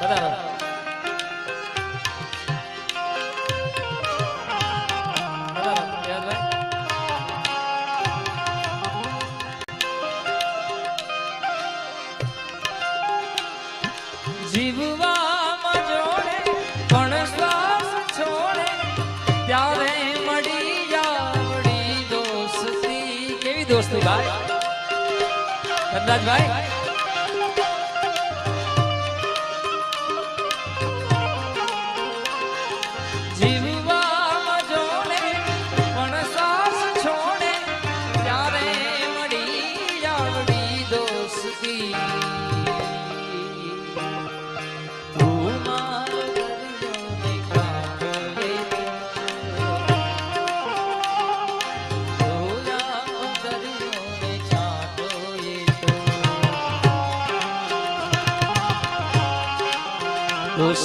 બરાબર. જીવવામાં જોડે મળી જાવડી દોસ્તી. કેવી દોસ્તી ભાઈ? કદાચ ભાઈ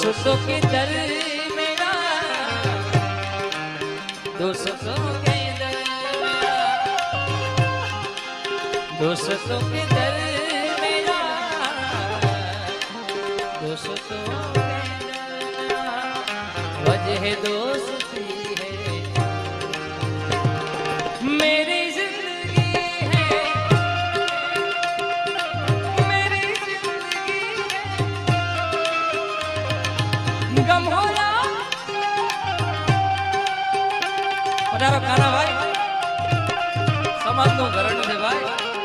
दोस्तों के दर मेरा दोस्तों के दर दोस्तों के दर બિચારો કાના ભાઈ? સમાજનો ઘરડો છે ભાઈ.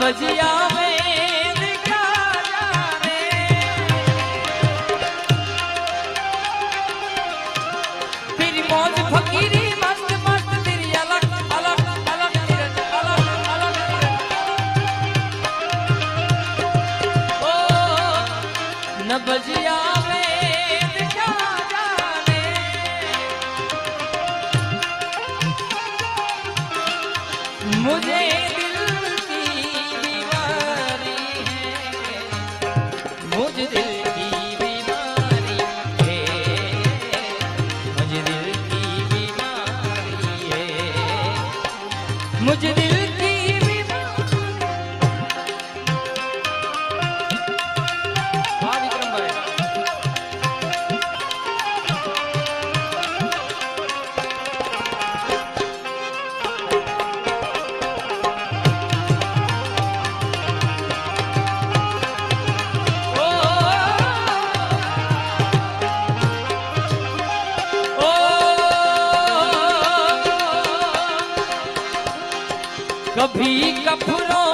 ભજિયા कभी कफरों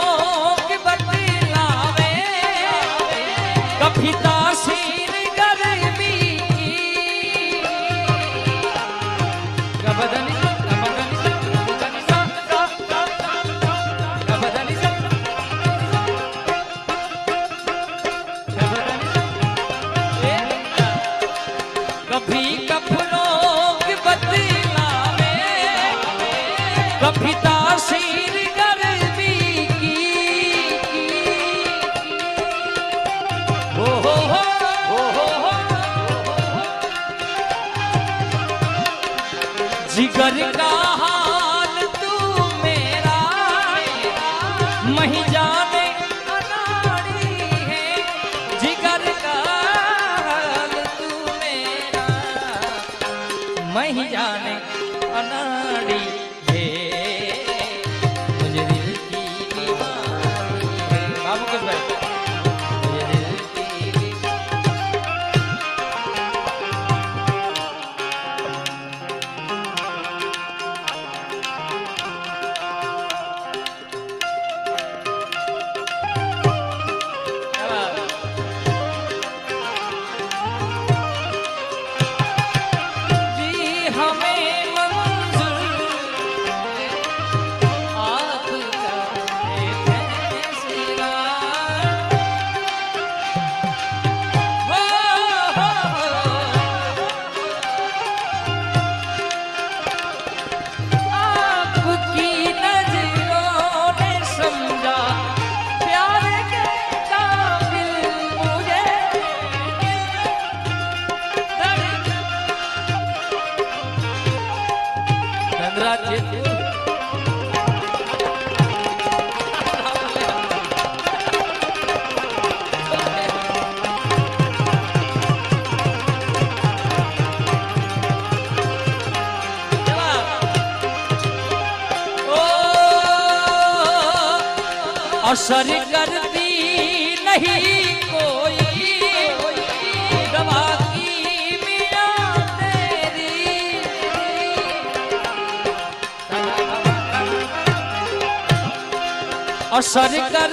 जिगर का हाल तू मेरा मही जाने अनाड़ी है जिगर का हाल तू मेरा मही जाने अनाड़ी है मुझे दिल की बाबू कुछ भाई help me. અસર કરતી નહીં કોઈ. દવા કી મિયા તેરી. અસર કર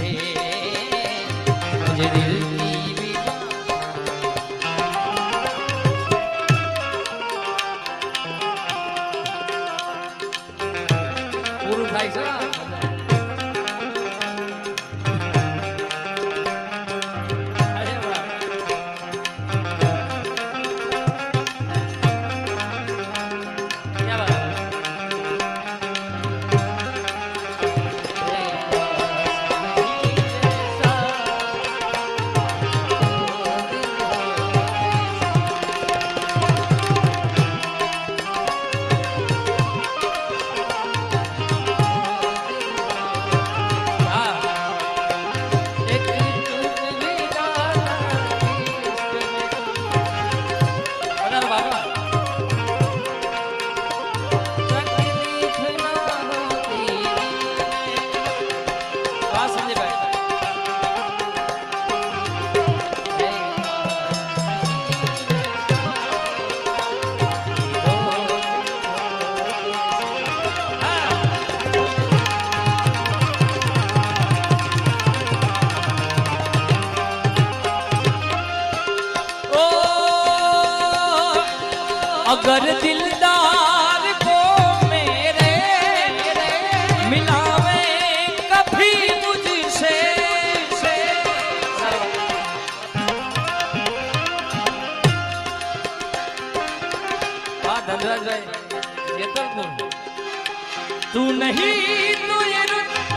तू नहीं तू ये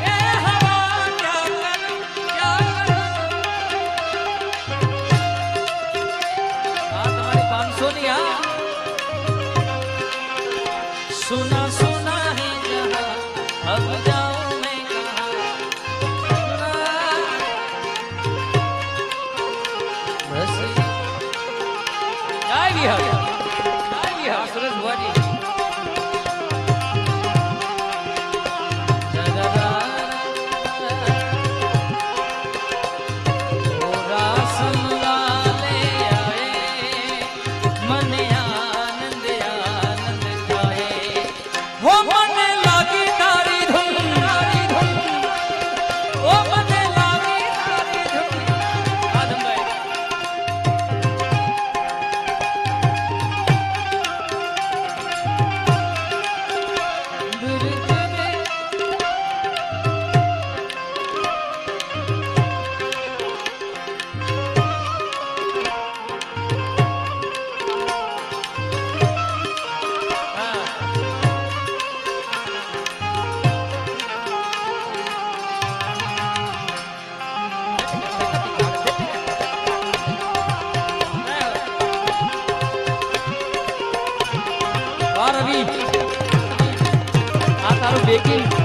ए हवा क्या कर क्या कर आ तुम्हारी 500 नहीं आ लेकिन